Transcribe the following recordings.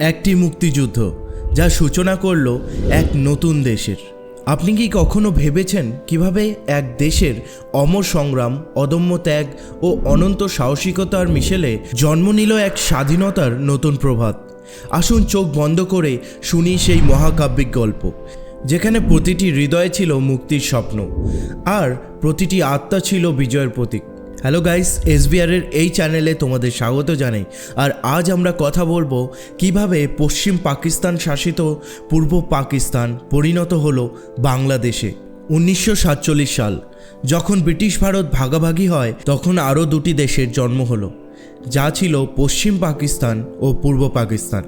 একটি মুক্তিযুদ্ধ, যা সূচনা করল এক নতুন দেশের। আপনি কি কখনো ভেবেছেন কীভাবে এক দেশের অমর সংগ্রাম, অদম্য ত্যাগ ও অনন্ত সাহসিকতার মিশেলে জন্ম নিল এক স্বাধীনতার নতুন প্রভাত? আসুন চোখ বন্ধ করে শুনি সেই মহাকাব্যিক গল্প, যেখানে প্রতিটি হৃদয়ে ছিল মুক্তির স্বপ্ন, আর প্রতিটি আত্মা ছিল বিজয়ের প্রতীক। হ্যালো গাইস এসবিআরের এই চ্যানেলে তোমাদের স্বাগত জানাই। আর আজ আমরা কথা বলব কীভাবে পশ্চিম পাকিস্তান শাসিত পূর্ব পাকিস্তান পরিণত হলো বাংলাদেশে। উনিশশো সাতচল্লিশ সাল, যখন ব্রিটিশ ভারত ভাগাভাগি হয়, তখন আরও দুটি দেশের জন্ম হলো, যা ছিল পশ্চিম পাকিস্তান ও পূর্ব পাকিস্তান।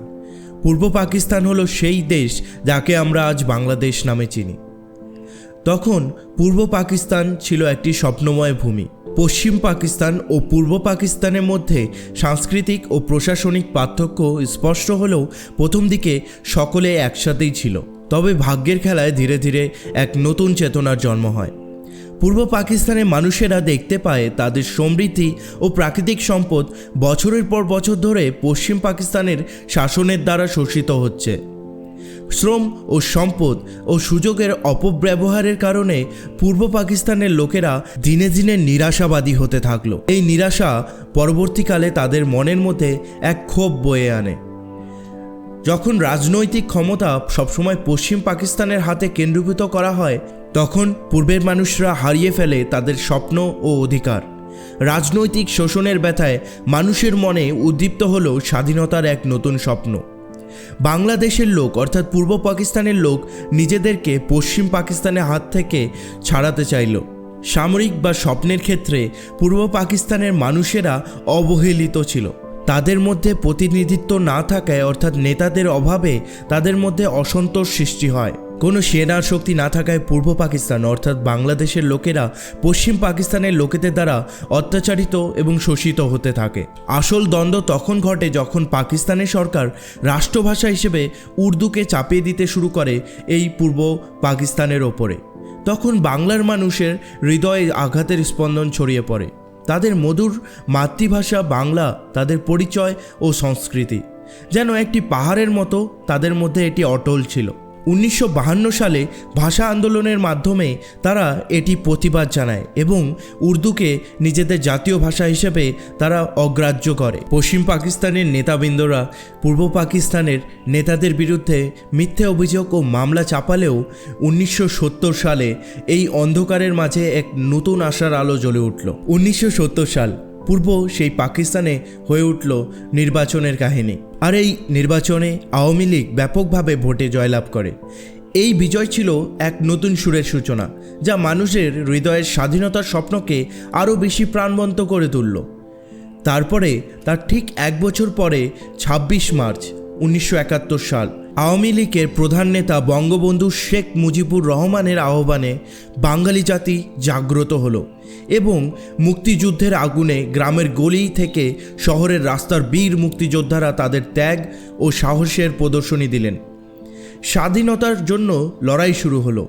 পূর্ব পাকিস্তান হলো সেই দেশ যাকে আমরা আজ বাংলাদেশ নামে চিনি। তখন পূর্ব পাকিস্তান ছিল একটি স্বপ্নময় ভূমি। পশ্চিম পাকিস্তান ও পূর্ব পাকিস্তানের মধ্যে সাংস্কৃতিক ও প্রশাসনিক পার্থক্য স্পষ্ট হলেও প্রথম দিকে সকলে একসাথেই ছিল। তবে ভাগ্যের খেলায় ধীরে ধীরে এক নতুন চেতনার জন্ম হয়। পূর্ব পাকিস্তানের মানুষেরা দেখতে পায় তাদের সমৃদ্ধি ও প্রাকৃতিক সম্পদ বছরের পর বছর ধরে পশ্চিম পাকিস্তানের শাসনের দ্বারা শোষিত হচ্ছে। শ্রম ও সম্পদ ও সুযোগের অপব্যবহারের কারণে পূর্ব পাকিস্তানের লোকেরা দিনে দিনে নিরাশাবাদী হতে থাকল। এই নিরাশা পরবর্তীকালে তাদের মনের মধ্যে এক ক্ষোভ বয়ে আনে। যখন রাজনৈতিক ক্ষমতা সবসময় পশ্চিম পাকিস্তানের হাতে কেন্দ্রীভূত করা হয়, তখন পূর্বের মানুষরা হারিয়ে ফেলে তাদের স্বপ্ন ও অধিকার। রাজনৈতিক শোষণের ব্যথায় মানুষের মনে উদ্দীপ্ত হল স্বাধীনতার এক নতুন স্বপ্ন। বাংলাদেশের লোক, অর্থাৎ পূর্ব পাকিস্তানের লোক, নিজেদেরকে পশ্চিম পাকিস্তানের হাত থেকে ছাড়াতে চাইল। সামরিক বা স্বপ্নের ক্ষেত্রে পূর্ব পাকিস্তানের মানুষেরা অবহেলিত ছিল। তাদের মধ্যে প্রতিনিধিত্ব না থাকায়, অর্থাৎ নেতাদের অভাবে তাদের মধ্যে অসন্তোষ সৃষ্টি হয়। কোনো সেনার শক্তি না থাকায় পূর্ব পাকিস্তান, অর্থাৎ বাংলাদেশের লোকেরা পশ্চিম পাকিস্তানের লোকেদের দ্বারা অত্যাচারিত এবং শোষিত হতে থাকে। আসল দ্বন্দ্ব তখন ঘটে যখন পাকিস্তানের সরকার রাষ্ট্রভাষা হিসেবে উর্দুকে চাপিয়ে দিতে শুরু করে এই পূর্ব পাকিস্তানের ওপরে। তখন বাংলার মানুষের হৃদয়ে আঘাতের স্পন্দন ছড়িয়ে পড়ে। তাদের মধুর মাতৃভাষা বাংলা, তাদের পরিচয় ও সংস্কৃতি। যেন একটি পাহাড়ের মতো তাদের মধ্যে এটি অটল ছিল। উনিশশো সালে ভাষা আন্দোলনের মাধ্যমে তারা এটি প্রতিবাদ জানায় এবং উর্দুকে নিজেদের জাতীয় ভাষা হিসেবে তারা অগ্রাহ্য করে। পশ্চিম পাকিস্তানের নেতাবৃন্দরা পূর্ব পাকিস্তানের নেতাদের বিরুদ্ধে মিথ্যে অভিযোগ ও মামলা চাপালেও উনিশশো সত্তর সালে এই অন্ধকারের মাঝে এক নতুন আশার আলো জ্বলে উঠল। উনিশশো সাল পূর্ব সেই পাকিস্তানে হয়ে উঠল নির্বাচনের কাহিনী। আর এই নির্বাচনে আওয়ামী লীগ ব্যাপকভাবে ভোটে জয়লাভ করে। এই বিজয় ছিল এক নতুন সুরের সূচনা, যা মানুষের হৃদয়ের স্বাধীনতার স্বপ্নকে আরও বেশি প্রাণবন্ত করে তুলল। তারপরে, তার ঠিক এক বছর পরে ২৬ মার্চ, উনিশশো একাত্তর সাল আওয়ামী লীগের প্রধান নেতা বঙ্গবন্ধু শেখ মুজিবুর রহমানের আহ্বানে বাঙালি জাতি জাগ্রত হলো এবং মুক্তিযুদ্ধের আগুনে গ্রামের গলি থেকে শহরের রাস্তার বীর মুক্তিযোদ্ধারা তাদের ত্যাগ ও সাহসের প্রদর্শনী দিলেন। স্বাধীনতার জন্য লড়াই শুরু হলো,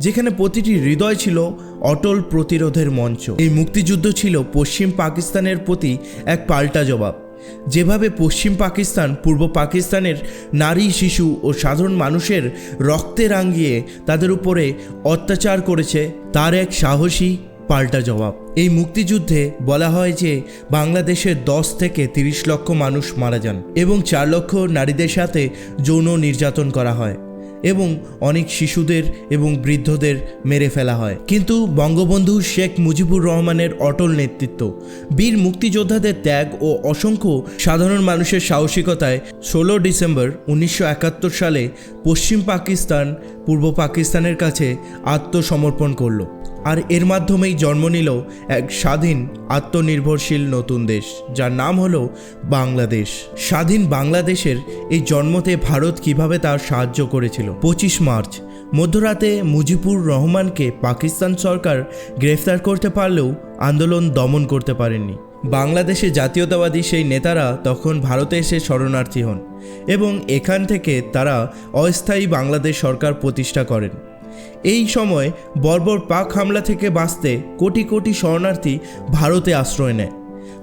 যেখানে প্রতিটি হৃদয় ছিল অটল প্রতিরোধের মঞ্চ। এই মুক্তিযুদ্ধ ছিল পশ্চিম পাকিস্তানের প্রতি এক পাল্টা জবাব। যেভাবে পশ্চিম পাকিস্তান, পূর্ব পাকিস্তানের নারী, শিশু ও সাধারণ মানুষের রক্তে রাঙিয়ে তাদের উপরে অত্যাচার করেছে, তার এক সাহসী পাল্টা জবাব। এই মুক্তিযুদ্ধে বলা হয় যে বাংলাদেশের দশ থেকে তিরিশ লক্ষ মানুষ মারা যান এবং চার লক্ষ নারীদের সাথে যৌন নির্যাতন করা হয়। এবং অনেক শিশুদের এবং বৃদ্ধদের মেরে ফেলা হয়। কিন্তু বঙ্গবন্ধু শেখ মুজিবুর রহমানের অটল নেতৃত্ব, বীর মুক্তিযোদ্ধাদের ত্যাগ ও অসংখ্য সাধারণ মানুষের সাহসিকতায় ষোলো ডিসেম্বর উনিশশো একাত্তর সালে পশ্চিম পাকিস্তান পূর্ব পাকিস্তানের কাছে আত্মসমর্পণ করল। আর এর মাধ্যমেই জন্ম নিল এক স্বাধীন, আত্মনির্ভরশীল নতুন দেশ, যার নাম হলো বাংলাদেশ। স্বাধীন বাংলাদেশের এই জন্মতে ভারত কীভাবে তার সাহায্য করেছিল? পঁচিশ মার্চ, মধ্যরাতে মুজিবুর রহমানকে পাকিস্তান সরকার গ্রেফতার করতে পারলেও আন্দোলন দমন করতে পারেননি। বাংলাদেশে জাতীয়তাবাদী সেই নেতারা তখন ভারতে এসে শরণার্থী হন এবং এখান থেকে তারা অস্থায়ী বাংলাদেশ সরকার প্রতিষ্ঠা করেন। এই সময় বর্বর পাক হামলা থেকে বাঁচতে কোটি কোটি শরণার্থী ভারতে আশ্রয় নেয়।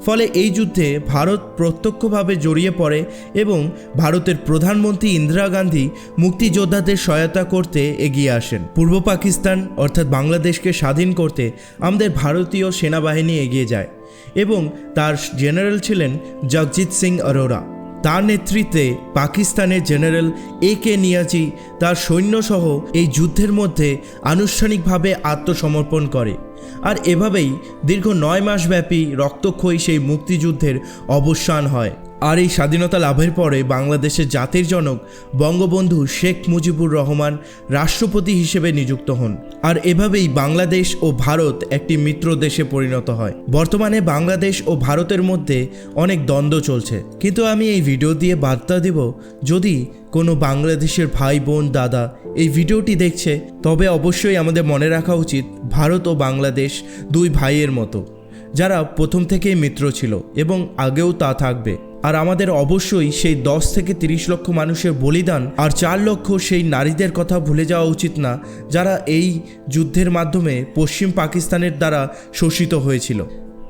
ফলে এই যুদ্ধে ভারত প্রত্যক্ষভাবে জড়িয়ে পড়ে এবং ভারতের প্রধানমন্ত্রী ইন্দিরা গান্ধী মুক্তিযোদ্ধাদের সহায়তা করতে এগিয়ে আসেন। পূর্ব পাকিস্তান, অর্থাৎ বাংলাদেশকে স্বাধীন করতে আমাদের ভারতীয় সেনাবাহিনী এগিয়ে যায় এবং তার জেনারেল ছিলেন জগজিৎ সিং অরোরা। তার নেতৃত্বে পাকিস্তানের জেনারেল এ কে নিয়াজি তার সৈন্যসহ এই যুদ্ধের মধ্যে আনুষ্ঠানিকভাবে আত্মসমর্পণ করে। আর এভাবেই দীর্ঘ নয় মাসব্যাপী রক্তক্ষয়ী সেই মুক্তিযুদ্ধের অবসান হয়। আর এই স্বাধীনতা লাভের পরে বাংলাদেশের জাতির জনক বঙ্গবন্ধু শেখ মুজিবুর রহমান রাষ্ট্রপতি হিসেবে নিযুক্ত হন। আর এভাবেই বাংলাদেশ ও ভারত একটি মিত্র দেশে পরিণত হয়। বর্তমানে বাংলাদেশ ও ভারতের মধ্যে অনেক দ্বন্দ্ব চলছে। কিন্তু আমি এই ভিডিও দিয়ে বার্তা দিব, যদি কোনো বাংলাদেশের ভাই, বোন, দাদা এই ভিডিওটি দেখছে, তবে অবশ্যই আমাদের মনে রাখা উচিত ভারত ও বাংলাদেশ দুই ভাইয়ের মতো, যারা প্রথম থেকেই মিত্র ছিল এবং আগেও তা থাকবে। আর আমাদের অবশ্যই সেই দশ থেকে তিরিশ লক্ষ মানুষের বলিদান আর চার লক্ষ সেই নারীদের কথা ভুলে যাওয়া উচিত না, যারা এই যুদ্ধের মাধ্যমে পশ্চিম পাকিস্তানের দ্বারা শোষিত হয়েছিল।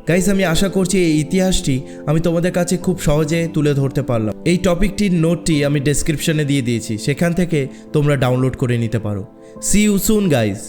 গাইস আমি আশা করছি এই ইতিহাসটি আমি তোমাদের কাছে খুব সহজে তুলে ধরতে পারলাম। এই টপিকটির নোটটি আমি ডেসক্রিপশনে দিয়ে দিয়েছি, সেখান থেকে তোমরা ডাউনলোড করে নিতে পারো। C you soon guys